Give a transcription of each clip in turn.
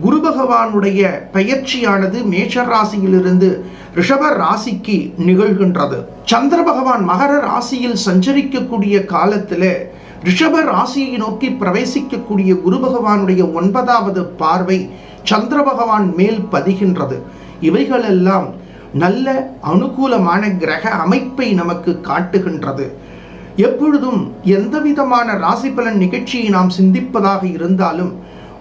குரு பகவானுடைய பெயர்ச்சியானது மேஷ ராசியிலிருந்து ரிஷப ராசிக்கு நிகழ்கின்றது. சந்திர பகவான் மகர ராசியில் சஞ்சரிக்கக்கூடிய காலத்தில் ரிஷப ராசியை நோக்கி பிரவேசிக்கக்கூடிய குரு பகவானுடைய ஒன்பதாவது பார்வை சந்திர பகவான் மேல் பதிகின்றது. இவைகளெல்லாம் நல்ல அனுகூலமான கிரக அமைப்பை நமக்கு காட்டுகின்றது. எப்பொழுதும் எந்த விதமான ராசி பலன் நிகழ்ச்சியை நாம் சிந்திப்பதாக இருந்தாலும்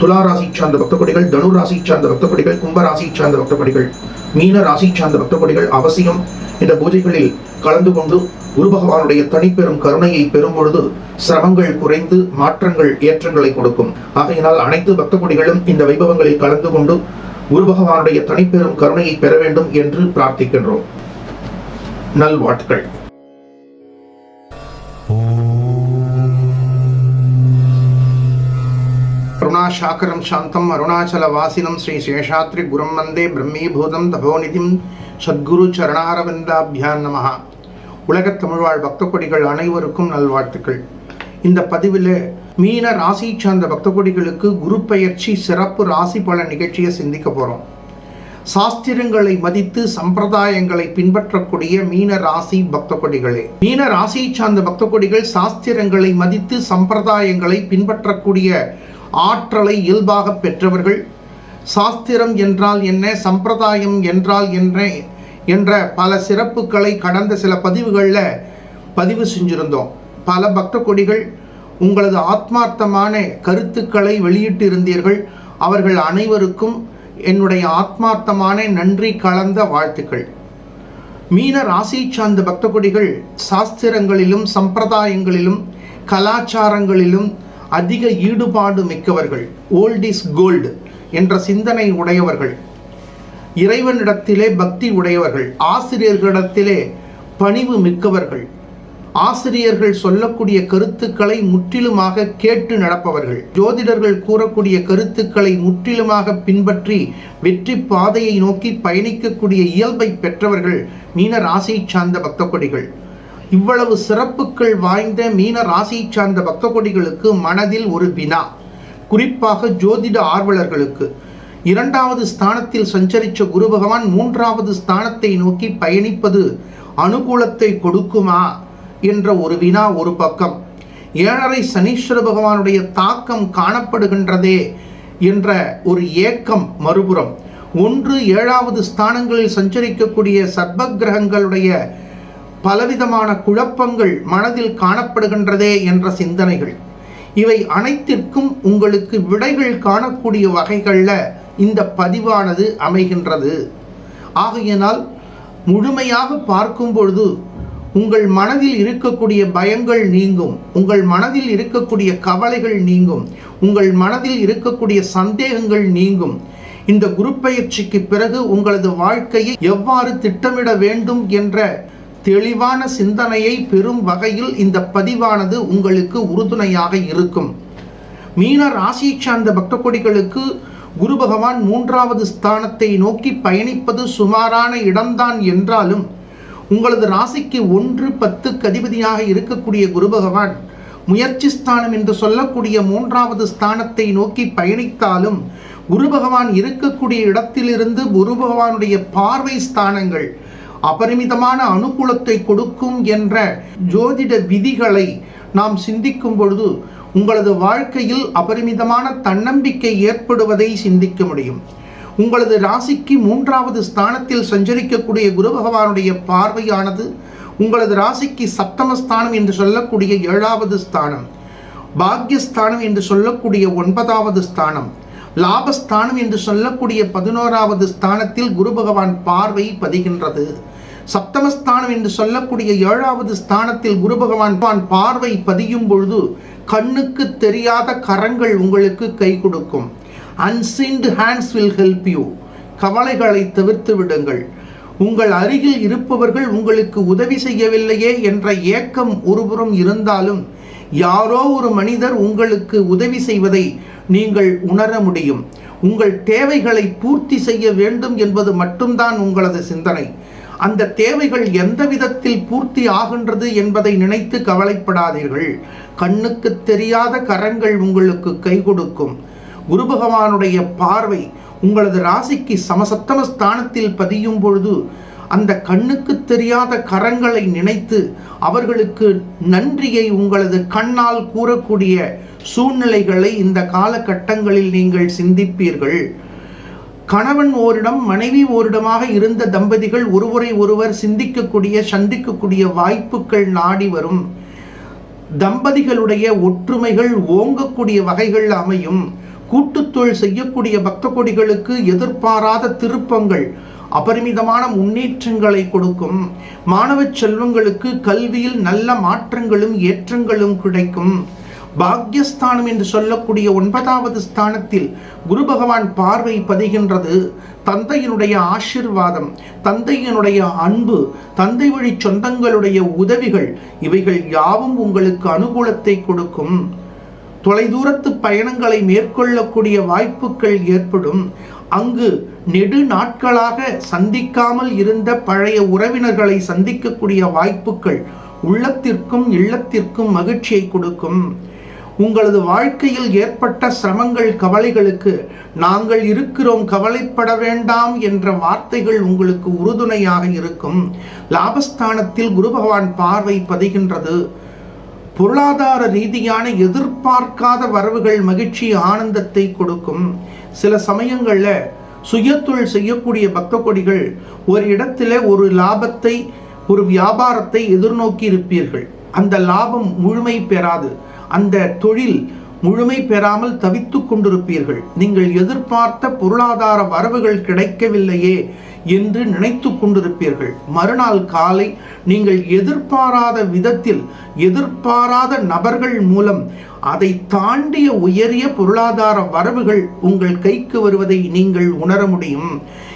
துலா ராசி சார்ந்த பக்த கொடிகள் தனு ராசி சார்ந்த பக்த கொடிகள் கும்ப ராசி சார்ந்த பக்த கொடிகள் மீன ராசி சார்ந்த பக்த கொடிகள் அவசியம். இந்த பூஜைகளில் கலந்து கொண்டு குரு பகவானுடைய தனிப்பெரும் கருணையை பெறும் பொழுது சிரமங்கள் குறைந்து மாற்றங்கள் ஏற்றங்களை கொடுக்கும். ஆகையினால் அனைத்து பக்த கொடிகளும் இந்த வைபவங்களில் கலந்து கொண்டு குரு பகவானுடைய தனிப்பெரும் கருணையை பெற வேண்டும் என்று பிரார்த்திக்கின்றோம். நல்வாழ்த்துக்கள். அருணாசாக்கரம் சாந்தம் அருணாச்சல வாசினம் ஸ்ரீ சேஷாத்ரி குரும் வந்தே பிரம்மீபூதம் தபோநிதிம் சத்குரு சரணாரவிந்தாபியான் நமஹா உலகத் தமிழ்வாழ் பக்த கொடிகள் அனைவருக்கும் நல்வாழ்த்துக்கள். இந்த பதிவில் மீன ராசி சார்ந்த பக்த கொடிகளுக்கு குரு பயிற்சி சிறப்பு ராசி பல நிகழ்ச்சியை சிந்திக்க போகிறோம் சாஸ்திரங்களை மதித்து சம்பிரதாயங்களை பின்பற்றக்கூடிய மீன ராசி பக்த கொடிகளே மீன ராசியை சார்ந்த பக்த கொடிகள் சாஸ்திரங்களை மதித்து சம்பிரதாயங்களை பின்பற்றக்கூடிய ஆற்றலை இயல்பாக பெற்றவர்கள். சாஸ்திரம் என்றால் என்ன? சம்பிரதாயம் என்றால் என்ன? என்ற பல சிறப்புகளை கடந்த சில பதிவுகளில் பதிவு செஞ்சுருந்தோம். பல பக்த கொடிகள் உங்களது ஆத்மார்த்தமான கருத்துக்களை வெளியிட்டிருந்தீர்கள் அவர்கள் அனைவருக்கும் என்னுடைய ஆத்மார்த்தமான நன்றி கலந்த வாழ்த்துக்கள். மீன ராசி சார்ந்த பக்த கொடிகள் சாஸ்திரங்களிலும் சம்பிரதாயங்களிலும் கலாச்சாரங்களிலும் அதிக ஈடுபாடு மிக்கவர்கள் ஓல்ட் இஸ் கோல்டு என்ற சிந்தனை உடையவர்கள் இறைவனிடத்திலே பக்தி உடையவர்கள் ஆசிரியர்களிடத்திலே பணிவு மிக்கவர்கள் ஆசிரியர்கள் சொல்லக்கூடிய கருத்துக்களை முற்றிலுமாக கேட்டு நடப்பவர்கள் ஜோதிடர்கள் கூறக்கூடிய கருத்துக்களை முற்றிலுமாக பின்பற்றி வெற்றி பாதையை நோக்கி பயணிக்கக்கூடிய இயல்பை பெற்றவர்கள் மீன ராசியை சார்ந்த பக்த கொடிகள் இவ்வளவு சிறப்புகள் வாய்ந்த மீன ராசி சார்ந்த பக்த கொடிகளுக்கு மனதில் ஒரு வினா. குறிப்பாக ஜோதிட ஆர்வலர்களுக்கு. இரண்டாவது ஸ்தானத்தில் சஞ்சரித்த குரு பகவான் மூன்றாவது ஸ்தானத்தை நோக்கி பயணிப்பது அனுகூலத்தை கொடுக்குமா? என்ற ஒரு வினா ஒரு பக்கம். ஏழரை சனீஸ்வர பகவானுடைய தாக்கம் காணப்படுகின்றதே என்ற ஒரு ஏக்கம் மறுபுறம். ஒன்று ஏழாவது ஸ்தானங்களில் சஞ்சரிக்கக்கூடிய சர்ப கிரகங்களுடைய பலவிதமான குழப்பங்கள் மனதில் காணப்படுகின்றதே என்ற சிந்தனைகள். இவை அனைத்திற்கும் உங்களுக்கு விடைகள் காணக்கூடிய வகைகளில் இந்த பதிவானது அமைகின்றது. ஆகையினால் முழுமையாக பார்க்கும் பொழுது உங்கள் மனதில் இருக்கக்கூடிய பயங்கள் நீங்கும் உங்கள் மனதில் இருக்கக்கூடிய கவலைகள் நீங்கும் உங்கள் மனதில் இருக்கக்கூடிய சந்தேகங்கள் நீங்கும். இந்த குரு பயிற்சிக்கு பிறகு உங்களது வாழ்க்கையை எவ்வாறு திட்டமிட வேண்டும் என்ற தெளிவான சிந்தனையை பெறும் வகையில் இந்த பதிவானது உங்களுக்கு உறுதுணையாக இருக்கும். மீன ராசியை சார்ந்த பக்த கொடிகளுக்கு குரு பகவான் மூன்றாவது ஸ்தானத்தை நோக்கி பயணிப்பது சுமாரான இடம்தான் என்றாலும் உங்களது ராசிக்கு ஒன்று பத்து கதிபதியாக இருக்கக்கூடிய குரு பகவான் முயற்சி ஸ்தானம் என்று சொல்லக்கூடிய மூன்றாவது ஸ்தானத்தை நோக்கி பயணித்தாலும் குரு பகவான் இருக்கக்கூடிய இடத்திலிருந்து குரு பகவானுடைய பார்வை ஸ்தானங்கள் அபரிமிதமான அனுகூலத்தை கொடுக்கும் என்ற ஜோதிட விதிகளை நாம் சிந்திக்கும் பொழுது உங்களது வாழ்க்கையில் அபரிமிதமான தன்னம்பிக்கை ஏற்படுவதை சிந்திக்க முடியும். உங்களது ராசிக்கு மூன்றாவது ஸ்தானத்தில் சஞ்சரிக்கக்கூடிய குரு பகவானுடைய பார்வையானது உங்களது ராசிக்கு சப்தமஸ்தானம் என்று சொல்லக்கூடிய ஏழாவது ஸ்தானம் பாக்யஸ்தானம் என்று சொல்லக்கூடிய ஒன்பதாவது ஸ்தானம் லாபஸ்தானம் என்று சொல்லக்கூடிய பதினோராவது ஸ்தானத்தில் குரு பகவான் பார்வை பதிகின்றது. சப்தமஸ்தானம் என்று சொல்லக்கூடிய ஏழாவது ஸ்தானத்தில் குரு பகவான் பார்வை பதியும் பொழுது கண்ணுக்கு தெரியாத கரங்கள் உங்களுக்கு கை கொடுக்கும். Unseen hands will help you கவலைகளை தவிர்த்து விடுங்கள். உங்கள் அருகில் இருப்பவர்கள் உங்களுக்கு உதவி செய்யவில்லையே என்ற ஏக்கம் ஒருபுறம் இருந்தாலும் யாரோ ஒரு மனிதர் உங்களுக்கு உதவி செய்வதை நீங்கள் உணர முடியும். உங்கள் தேவைகளை பூர்த்தி செய்ய வேண்டும் என்பது மட்டும்தான் உங்களது சிந்தனை. அந்த தேவைகள் எந்த விதத்தில் பூர்த்தி ஆகின்றது என்பதை நினைத்து கவலைப்படாதீர்கள். கண்ணுக்கு தெரியாத கரங்கள் உங்களுக்கு கை கொடுக்கும். குரு பகவானுடைய பார்வை உங்களது ராசிக்கு சமசத்தம ஸ்தானத்தில் பதியும் பொழுது அந்த கண்ணுக்கு தெரியாத கரங்களை நினைத்து அவர்களுக்கு நன்றியை உங்களது கண்ணால் கூறக்கூடிய சூழ்நிலைகளை இந்த காலகட்டங்களில் நீங்கள் சிந்திப்பீர்கள். கணவன் ஓரிடம் மனைவி ஓரிடமாக இருந்த தம்பதிகள் ஒருவரை ஒருவர் சிந்திக்கக்கூடிய சந்திக்கக்கூடிய வாய்ப்புகள் நாடி வரும். தம்பதிகளுடைய ஒற்றுமைகள் ஓங்கக்கூடிய வகைகள் அமையும். கூட்டுத்தொழில் செய்யக்கூடிய பக்த கொடிகளுக்கு எதிர்பாராத திருப்பங்கள் அபரிமிதமான முன்னேற்றங்களை கொடுக்கும். மாணவ செல்வங்களுக்கு கல்வியில் நல்ல மாற்றங்களும் ஏற்றங்களும் கிடைக்கும். பாக்யஸ்தானம் என்று சொல்லக்கூடிய ஒன்பதாவது ஸ்தானத்தில் குரு பகவான் பார்வை பதிகின்றது. தந்தையினுடைய ஆசிர்வாதம் தந்தையினுடைய அன்பு தந்தை வழி சொந்தங்களுடைய உதவிகள் இவைகள் யாவும் உங்களுக்கு அனுகூலத்தை கொடுக்கும். தொலைதூரத்து பயணங்களை மேற்கொள்ளக்கூடிய வாய்ப்புகள் ஏற்படும். அங்கு நெடு நாட்களாக சந்திக்காமல் இருந்த பழைய உறவினர்களை சந்திக்கக்கூடிய வாய்ப்புகள் உள்ளத்திற்கும் இல்லத்திற்கும் மகிழ்ச்சியை கொடுக்கும். உங்களது வாழ்க்கையில் ஏற்பட்ட சிரமங்கள் கவலைகளுக்கு நாங்கள் இருக்கிறோம் கவலைப்பட வேண்டாம் என்ற வார்த்தைகள் உங்களுக்கு உறுதுணையாக இருக்கும். லாபஸ்தானத்தில் குரு பகவான் பார்வை பதிகின்றது. பொருளாதார ரீதியான எதிர்பார்க்காத வரவுகள் மகிழ்ச்சி ஆனந்தத்தை கொடுக்கும். சில சமயங்களில் சுயத்தொழில் செய்யக்கூடிய பக்த கொடிகள் ஒரு இடத்துல ஒரு லாபத்தை ஒரு வியாபாரத்தை எதிர்நோக்கி இருப்பீர்கள் அந்த லாபம் முழுமை பெறாது. அந்த தொழில் முழுமை பெறாமல் தவித்து கொண்டிருப்பீர்கள். நீங்கள் எதிர்பார்த்த பொருளாதார வரவுகள் கிடைக்கவில்லையே என்று நினைத்து கொண்டிருப்பீர்கள். மறுநாள் காலை நீங்கள் எதிர்பாராத விதத்தில் எதிர்பாராத நபர்கள் மூலம் அதை தாண்டிய உயரிய பொருளாதார வரவுகள் உங்கள் கைக்கு வருவதை நீங்கள் உணர முடியும்.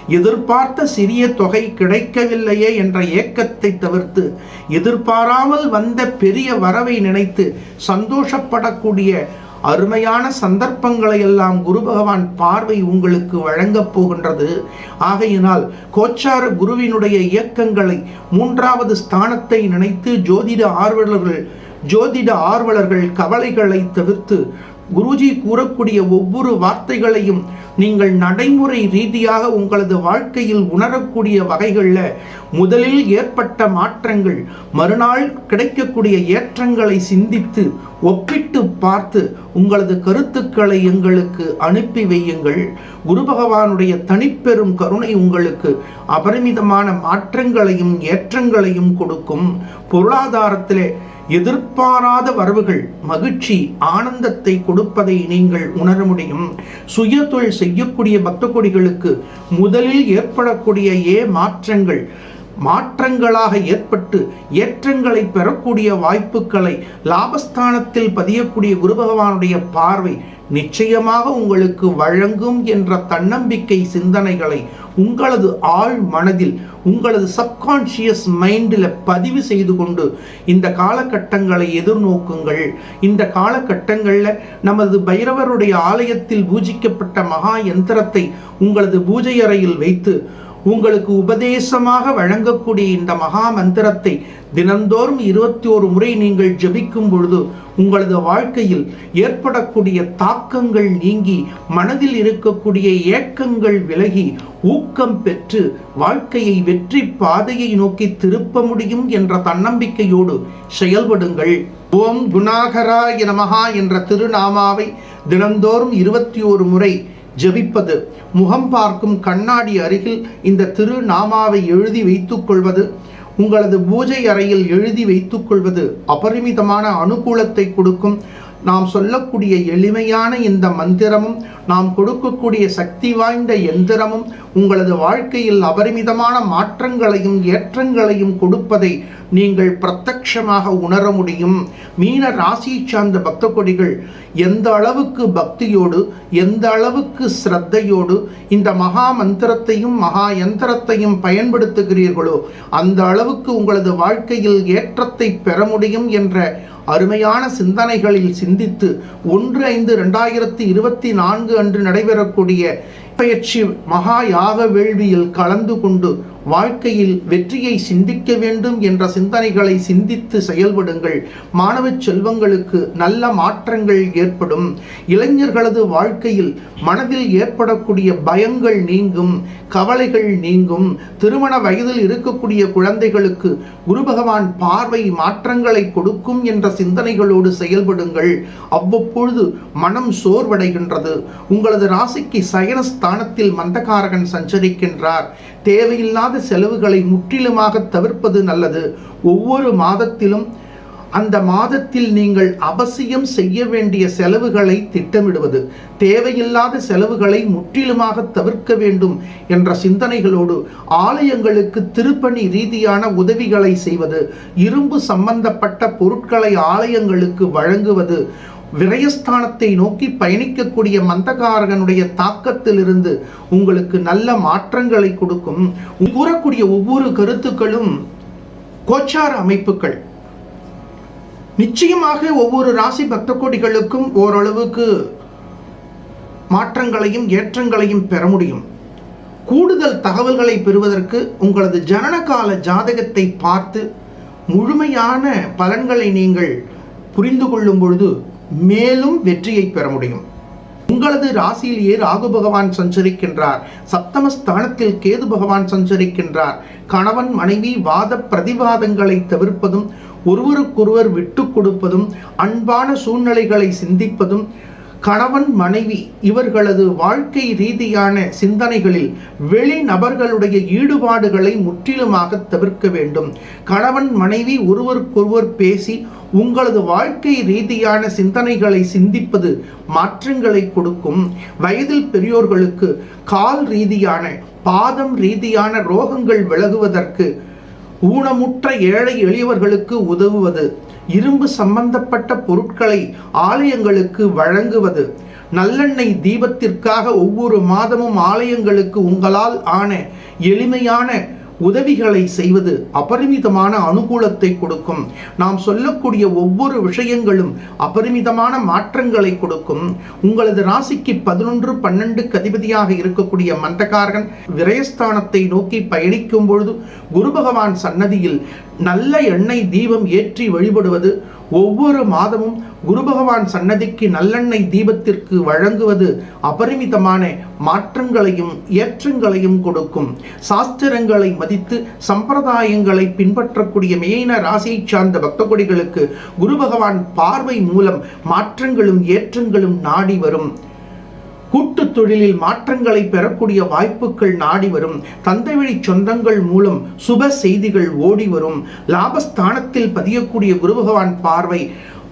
எதிர்பார்த்த சிறிய தொகை கிடைக்கவில்லையே என்ற ஏக்கத்தை தவிர்த்து எதிர்பாராமல் வந்த பெரிய வரவை நினைத்து சந்தோஷப்படக்கூடிய அருமையான சந்தர்ப்பங்களை எல்லாம் குரு பகவான் பார்வை உங்களுக்கு வழங்கப் போகின்றது. ஆகையினால் கோச்சார குருவினுடைய இயக்கங்களை மூன்றாவது ஸ்தானத்தை நினைத்து ஜோதிட ஆர்வலர்கள் ஜோதிட ஆர்வலர்கள் கவலைகளை தவிர்த்து குருஜி கூறக்கூடிய ஒவ்வொரு வார்த்தைகளையும் நீங்கள் நடைமுறை ரீதியாக உங்களது வாழ்க்கையில் உணரக்கூடிய வகைகளில் முதலில் ஏற்பட்ட மாற்றங்கள் மறுநாள் கிடைக்கக்கூடிய ஏற்றங்களை சிந்தித்து ஒப்பிட்டு பார்த்து உங்களது கருத்துக்களை எங்களுக்கு அனுப்பி வையுங்கள். குரு பகவானுடைய தனிப்பெரும் கருணை உங்களுக்கு அபரிமிதமான மாற்றங்களையும் ஏற்றங்களையும் கொடுக்கும். பொருளாதாரத்திலே எதிர்பாராத வரவுகள் மகிழ்ச்சி ஆனந்தத்தை கொடுப்பதை நீங்கள் உணர முடியும். சுய தொழில் செய்யக்கூடிய பக்த கொடிகளுக்கு முதலில் ஏற்படக்கூடிய ஏ மாற்றங்கள் மாற்றங்களாக ஏற்பட்டு ஏற்றங்களை பெறக்கூடிய வாய்ப்புகளை லாபஸ்தானத்தில் பதியக்கூடிய குரு பகவானுடைய பார்வை நிச்சயமாக உங்களுக்கு வழங்கும் என்ற தன்னம்பிக்கை சிந்தனைகளை உங்களது ஆழ் மனதில் உங்களது சப்கான்ஷியஸ் மைண்டில் பதிவு செய்து கொண்டு இந்த காலகட்டங்களை எதிர்நோக்குங்கள். இந்த காலகட்டங்களில் நமது பைரவருடைய ஆலயத்தில் பூஜிக்கப்பட்ட மகா யந்திரத்தை உங்களது பூஜை அறையில் வைத்து உங்களுக்கு உபதேசமாக வழங்கக்கூடிய இந்த மகா மந்திரத்தை தினந்தோறும் இருபத்தி ஒரு முறை நீங்கள் ஜபிக்கும் பொழுது உங்களது வாழ்க்கையில் ஏற்படக்கூடிய தாக்கங்கள் நீங்கி மனதில் இருக்கக்கூடிய ஏக்கங்கள் விலகி ஊக்கம் பெற்று வாழ்க்கையை வெற்றி பாதையை நோக்கி திருப்ப முடியும் என்ற தன்னம்பிக்கையோடு செயல்படுங்கள். ஓம் குணாகரா நமகா என்ற திருநாமாவை தினந்தோறும் இருபத்தி ஒரு முறை ஜபிப்பது. முகம் பார்க்கும் கண்ணாடி அருகில் இந்த திருநாமாவை எழுதி வைத்துக் கொள்வது. உங்களது பூஜை அறையில் எழுதி வைத்துக் கொள்வது அபரிமிதமான அனுகூலத்தை கொடுக்கும். நாம் சொல்லக்கூடிய எளிமையான இந்த மந்திரமும் நாம் கொடுக்கக்கூடிய சக்தி வாய்ந்த எந்திரமும் உங்களது வாழ்க்கையில் அபரிமிதமான மாற்றங்களையும் ஏற்றங்களையும் கொடுப்பதை நீங்கள் பிரத்யட்சமாக உணர முடியும். மீன ராசி சார்ந்த பக்த கொடிகள் எந்த அளவுக்கு பக்தியோடு எந்த அளவுக்கு ஸ்ரத்தையோடு இந்த மகா மந்திரத்தையும் மகா யந்திரத்தையும் பயன்படுத்துகிறீர்களோ அந்த அளவுக்கு உங்களது வாழ்க்கையில் ஏற்றத்தை பெற முடியும் என்ற அருமையான சிந்தனைகளில் சிந்தித்து ஒன்று ஐந்து ரெண்டாயிரத்தி இருபத்தி நான்கு அன்று நடைபெறக்கூடிய பயிற்சி மகா யாக வேள்வியில் கலந்து கொண்டு வாழ்க்கையில் வெற்றியை சிந்திக்க வேண்டும் என்ற சிந்தனைகளை சிந்தித்து செயல்படுங்கள். மாணவ செல்வங்களுக்கு நல்ல மாற்றங்கள் ஏற்படும். இளைஞர்களது வாழ்க்கையில் மனதில் ஏற்படக்கூடிய பயங்கள் நீங்கும் கவலைகள் நீங்கும். திருமண வயதில் இருக்கக்கூடிய குழந்தைகளுக்கு குரு பகவான் பார்வை மாற்றங்களை கொடுக்கும் என்ற சிந்தனைகளோடு செயல்படுங்கள். அவ்வப்பொழுது மனம் சோர்வடைகின்றது. உங்களது ராசிக்கு சயனஸ்தானத்தில் மந்தகாரகன் சஞ்சரிக்கின்றார். தேவையில்லாத செலவுகளை முற்றிலுமாக தவிர்ப்பது நல்லது. ஒவ்வொரு மாதத்திலும் அந்த மாதத்தில் நீங்கள் அவசியம் செய்ய வேண்டிய செலவுகளை திட்டமிடுவது தேவையில்லாத செலவுகளை முற்றிலுமாக தவிர்க்க வேண்டும் என்ற சிந்தனைகளோடு ஆலயங்களுக்கு திருப்பணி ரீதியான உதவிகளை செய்வது இரும்பு சம்பந்தப்பட்ட பொருட்களை ஆலயங்களுக்கு வழங்குவது விரயஸ்தானத்தை நோக்கி பயணிக்கக்கூடிய மந்தகாரகனுடைய தாக்கத்திலிருந்து உங்களுக்கு நல்ல மாற்றங்களை கொடுக்கும். கூறக்கூடிய ஒவ்வொரு கருத்துக்களும் கோச்சார அமைப்புகள். நிச்சயமாக ஒவ்வொரு ராசி பக்த கோடிகளுக்கும் ஓரளவுக்கு மாற்றங்களையும் ஏற்றங்களையும் பெற முடியும். கூடுதல் தகவல்களை பெறுவதற்கு உங்களது ஜனனகால ஜாதகத்தை பார்த்து முழுமையான பலன்களை நீங்கள் புரிந்து கொள்ளும் பொழுது மேலும் வெற்றியை பெற முடியும். உங்களது ராசியிலேயே ராகு பகவான் சஞ்சரிக்கின்றார். சப்தமஸ்தானத்தில் கேது பகவான் சஞ்சரிக்கின்றார். கணவன் மனைவி வாத பிரதிவாதங்களை தவிர்ப்பதும் ஒருவருக்கொருவர் விட்டு கொடுப்பதும் அன்பான சூழ்நிலைகளை சிந்திப்பதும் கணவன் மனைவி இவர்களது வாழ்க்கை ரீதியான சிந்தனைகளில் வெளி நபர்களுடைய ஈடுபாடுகளை முற்றிலுமாக தவிர்க்க வேண்டும். கணவன் மனைவி ஒருவருக்கொருவர் பேசி உங்களது வாழ்க்கை ரீதியான சிந்தனைகளை சிந்திப்பது மாற்றங்களை கொடுக்கும். வயதில் பெரியோர்களுக்கு கால் ரீதியான பாதம் ரீதியான ரோகங்கள் விலகுவதற்கு ஊனமுற்ற ஏழை எளியவர்களுக்கு உதவுவது. இரும்பு சம்பந்தப்பட்ட பொருட்களை ஆலயங்களுக்கு வழங்குவது. நல்லெண்ணெய் தீபத்திற்காக ஒவ்வொரு மாதமும் ஆலயங்களுக்கு உங்களால் ஆன எளிமையான உதவிகளை செய்வது அபரிமிதமான அனுகூலத்தை கொடுக்கும். நாம் சொல்லக்கூடிய ஒவ்வொரு விஷயங்களும் அபரிமிதமான மாற்றங்களை கொடுக்கும். உங்களது ராசிக்கு பதினொன்று பன்னெண்டு கதிபதியாக இருக்கக்கூடிய மந்தகாரகன் விரயஸ்தானத்தை நோக்கி பயணிக்கும் பொழுது குரு பகவான் சன்னதியில் நல்ல எண்ணெய் தீபம் ஏற்றி வழிபடுவது ஒவ்வொரு மாதமும் குரு பகவான் சன்னதிக்கு நல்லெண்ணெய் தீபத்திற்கு வழங்குவது அபரிமிதமான மாற்றங்களையும் ஏற்றங்களையும் கொடுக்கும். சாஸ்திரங்களை மதித்து சம்பிரதாயங்களை பின்பற்றக்கூடிய மேன ராசியை சார்ந்த பக்த கொடிகளுக்கு குரு பகவான் பார்வை மூலம் மாற்றங்களும் ஏற்றங்களும் நாடி வரும். கூட்டு தொழிலில் மாற்றங்களை பெறக்கூடிய வாய்ப்புகள் நாடி வரும். தந்தை வழி சொந்தங்கள் மூலம் சுப செய்திகள் ஓடி வரும். லாபஸ்தானத்தில் பதியக்கூடிய குரு பகவான் பார்வை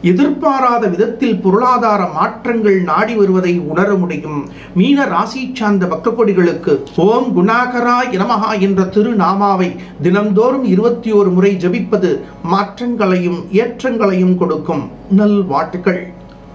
எதிர்பாராத விதத்தில் பொருளாதார மாற்றங்கள் நாடி வருவதை உணர முடியும். மீன ராசி சார்ந்த பக்தகொடிகளுக்கு ஓம் குணாகரா இனமகா என்ற திருநாமாவை தினந்தோறும் இருபத்தி ஒரு முறை ஜபிப்பது மாற்றங்களையும் ஏற்றங்களையும் கொடுக்கும். நல் வாழ்த்துக்கள்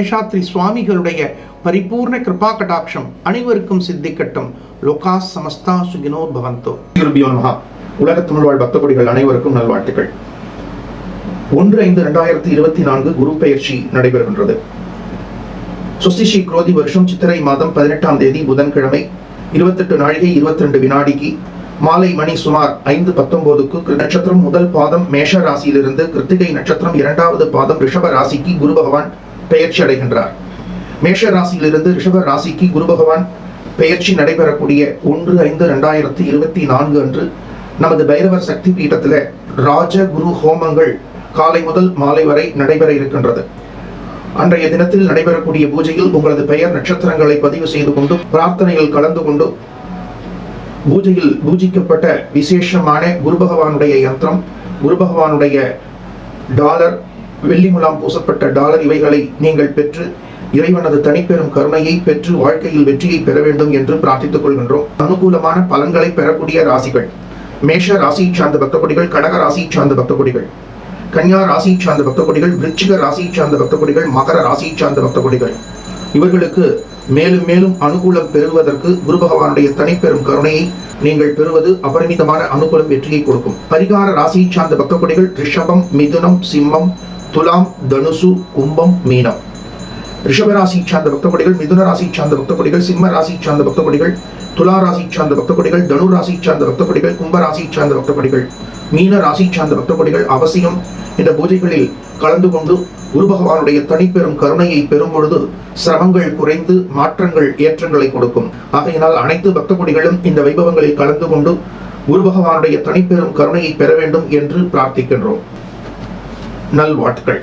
சேஷாத்ரி சுவாமிகளுடைய பரிபூர்ண கிருபா கடாட்சம் அனைவருக்கும் சித்திக்கட்டும். லோகா சமஸ்தா சுகினோ பவந்தோ. மகா நமஹா. உலக தமிழ் வாழ் அனைவருக்கும் நல்வாழ்த்துக்கள். ஒன்று ஐந்து ரெண்டாயிரத்தி இருபத்தி நான்கு குரு பெயர்ச்சி நடைபெறுகின்றது. சுசிஷி குரோதி வருஷம் சித்திரை மாதம் பதினெட்டாம் தேதி புதன்கிழமை இருபத்தெட்டு நாழிகை இருபத்தி ரெண்டு வினாடிக்கு மாலை மணி சுமார் ஐந்து பத்தொன்பதுக்கு நட்சத்திரம் முதல் பாதம் மேஷ ராசியிலிருந்து கிருத்திகை நட்சத்திரம் இரண்டாவது பாதம் ரிஷப ராசிக்கு குரு பகவான் பெயர்ச்சி அடைகின்றார் மேஷ ராசியிலிருந்து ரிஷப ராசிக்கு குரு பகவான் பெயர்ச்சி நடைபெறக்கூடிய ஒன்று ஐந்து ரெண்டாயிரத்தி இருபத்தி நான்கு அன்று நமது பைரவர் சக்தி பீட்டத்தில் ராஜ குரு ஹோமங்கள் காலை முதல் மாலை வரை நடைபெற இருக்கின்றது. அன்றைய தினத்தில் நடைபெறக்கூடிய பூஜையில் உங்களது பெயர் நட்சத்திரங்களை பதிவு செய்து கொண்டு பிரார்த்தனையில் கலந்து கொண்டு பூஜையில் பூஜிக்கப்பட்ட விசேஷமான குரு பகவானுடைய யந்திரம் குரு பகவானுடைய டாலர் வெள்ளி முலாம் பூசப்பட்ட டாலர் இவைகளை நீங்கள் பெற்று இறைவனது தனிப்பெரும் கருணையை பெற்று வாழ்க்கையில் வெற்றியை பெற வேண்டும் என்று பிரார்த்தித்துக் கொள்கின்றோம். அனுகூலமான பலன்களை பெறக்கூடிய ராசிகள். மேஷ ராசி சார்ந்த பக்தகொடிகள் கடக ராசி சார்ந்த பக்தகொடிகள் கன்யா ராசி சார்ந்த பக்தகொடிகள் விருச்சிக ராசி சார்ந்த பக்தகொடிகள் மகர ராசி சார்ந்த பக்தகொடிகள். இவர்களுக்கு மேலும் மேலும் அனுகூலம் பெறுவதற்கு குரு பகவானுடைய தனிப்பெரும் கருணையை நீங்கள் பெறுவது அபரிமிதமான அனுகூலம் வெற்றியை கொடுக்கும். பரிகார ராசி சார்ந்த பக்தகொடிகள் ரிஷபம் மிதுனம் சிம்மம் துலாம் தனுசு கும்பம் மீனம். ரிஷபராசி சார்ந்த பக்தகொடிகள் மிதுன ராசி சார்ந்த பக்தகொடிகள் சிம்ம ராசி சார்ந்த பக்தகொடிகள் துலா ராசி சார்ந்த பக்தகொடிகள் தனு ராசி சார்ந்த பக்தகொடிகள் கும்ப ராசி சார்ந்த பக்தகொடிகள் மீன ராசி சார்ந்த பக்தகொடிகள் அவசியம். இந்த பூஜைகளில் கலந்து கொண்டு குரு பகவானுடைய தனிப்பெரும் கருணையை பெறும் பொழுது சிரமங்கள் குறைந்து மாற்றங்கள் ஏற்றங்களை கொடுக்கும். ஆகையினால் அனைத்து பக்த இந்த வைபவங்களில் கலந்து கொண்டு குரு பகவானுடைய தனிப்பெரும் கருணையை பெற வேண்டும் என்று பிரார்த்திக்கின்றோம். நல்வாழ்த்துக்கள்